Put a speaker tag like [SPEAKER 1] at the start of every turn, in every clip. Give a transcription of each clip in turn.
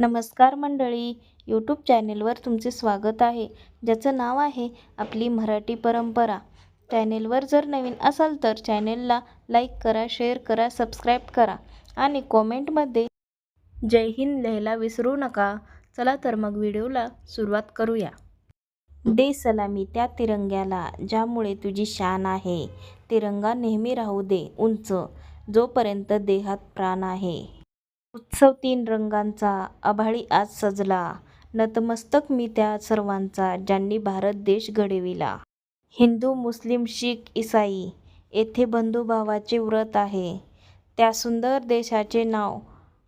[SPEAKER 1] नमस्कार मंडळी यूट्यूब चॅनेलवर तुमचे स्वागत आहे. ज्याचं नाव आहे आपली मराठी परंपरा. चॅनेलवर जर नवीन असाल तर चॅनेलला लाईक करा शेअर करा सबस्क्राईब करा आणि कॉमेंटमध्ये जय हिंद लिहायला विसरू नका. चला तर मग व्हिडिओला सुरुवात करूया. दे सलामी त्या तिरंग्याला ज्यामुळे तुझी शान आहे. तिरंगा नेहमी राहू दे उंच जोपर्यंत देहात प्राण आहे. उत्सव तीन रंगांचा आभाळी आज सजला. नतमस्तक मी त्या सर्वांचा ज्यांनी भारत देश घडविला. हिंदू मुस्लिम शीख इसाई येथे बंधुभावाचे व्रत आहे. त्या सुंदर देशाचे नाव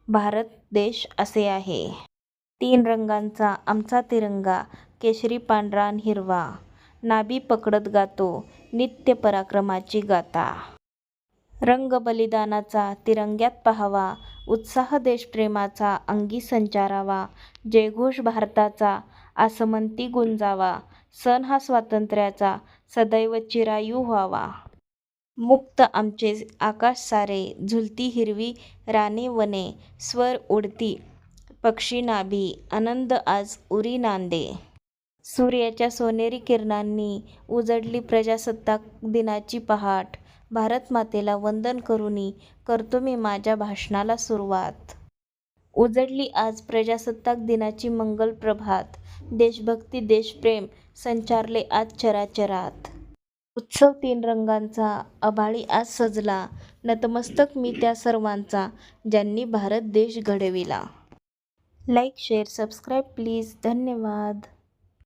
[SPEAKER 1] भारत देश असे आहे. तीन रंगांचा आमचा तिरंगा केशरी पांढरा आणि हिरवा. नाभी पकडत गातो नित्य पराक्रमाची गाथा. रंग बलिदानाचा तिरंग्यात पाहावा उत्साह देशप्रेमाचा अंगी संचारावा जयघोष भारताचा आसमंती गुंजावा सण हा स्वातंत्र्याचा सदैव चिरायू व्हावा. मुक्त आमचे आकाश सारे झुलती हिरवी राने वने स्वर उडती पक्षी नाभी आनंद आज उरी नांदे. सूर्याच्या सोनेरी किरणांनी उजडली प्रजासत्ताक दिनाची पहाट भारतमातेला वंदन करूनी करतो मी माझ्या भाषणाला सुरुवात. उजडली आज प्रजासत्ताक दिनाची मंगल प्रभात. देशभक्ती देशप्रेम संचारले आज चराचरात. उत्सव तीन रंगांचा आभाळी आज सजला. नतमस्तक मी त्या सर्वांचा ज्यांनी भारत देश घडविला. Like share subscribe please. धन्यवाद.